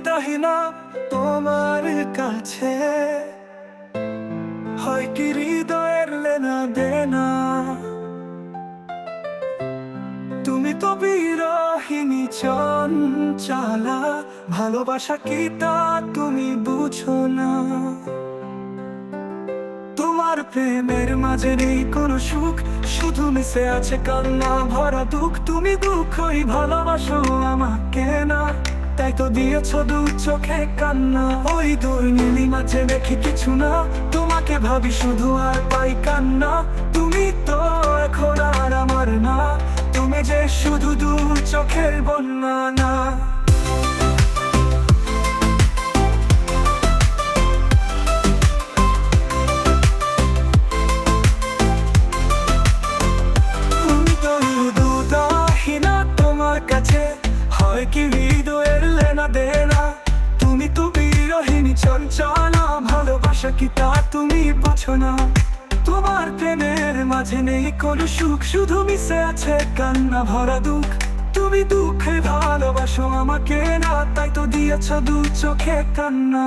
হৃদয়হীনা তোমার কাছে। হয় কি হৃদয়ের লেনা দেনা? তুমি তো বিরহিনী চঞ্চলা, ভালোবাসা কি তা তুমি বুঝো না? তোমার প্রেমের মাঝে নেই কোনো সুখ, শুধু মিশে আছে কান্না, ভরা দুঃখ। তুমি দুঃখই ভালোবাসো আমাকে না। তাই তো দিয়েছ দু চোখে কান্না। ওই দুই নীলি মাঝে দেখি কিছু না। তোমাকে ভাবি শুধু আর পাই কান্না তুমি তো এখন আর আমার না। তুমি যে শুধু দু চোখের বন্যা না। বিরহিনী চঞ্চলা, ভালোবাসা কি তা তুমি বোঝো না। তোমার প্রেমের মাঝে নেই কোনো সুখ, শুধু মিশে আছে কান্না ভরা দুঃখ। তুমি দুঃখে ভালোবাসো আমাকে না, তাই তো দিয়েছ দু চোখে কান্না।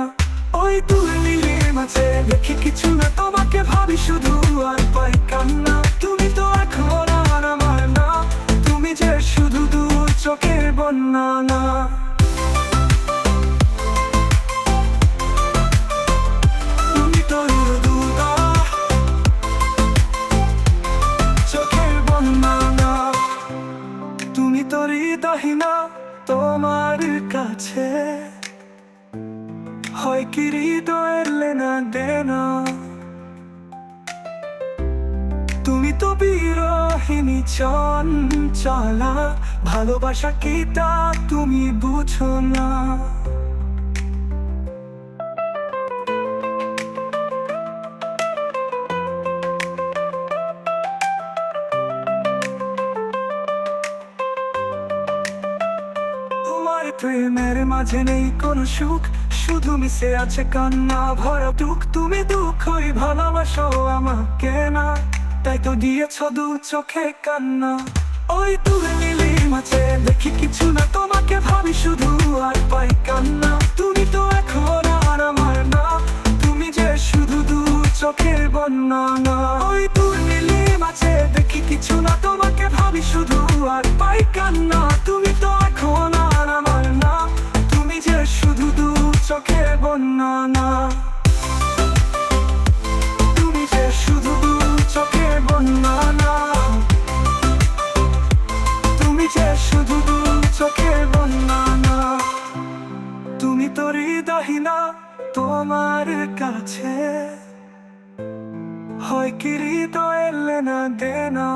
ওই তুলি মাঝে দেখি কিছু না, তোমাকে ভাবি শুধু আর পাই কান্না। তুমি হৃদয়হীনা তোমার কাছে। হয় কি হৃদয়ের লেনা দেনা? তুমি তো বিরহিনী চালা, ভালোবাসা কি তা তুমি বুঝো না? মাঝে নেই কোনো সুখ, শুধু মিশে আছে কান্না, ভরা তুমি দুঃখই ভালোবাসো আমাকে না, তাই তো দিয়েছ দু চোখে কান্না। ওই মাঝে দেখি কিছু না, তোমাকে ভাবি শুধু আর পাই কান্না। তুমি তো এখন আর আমার না, তুমি যে শুধু দু চোখের বন্যা না। ওই তুলে নিলি মাঝে দেখি কিছু না, তোমাকে ভাবি শুধু চোখের বন্যা না তুমি যে শুধু দু চোখের না তুমি যে শুধু দু চোখের বন্যা তুমি তো হৃদয়হীনা তোমার কাছে। হয় কি হৃদয়ের লেনা দেনা?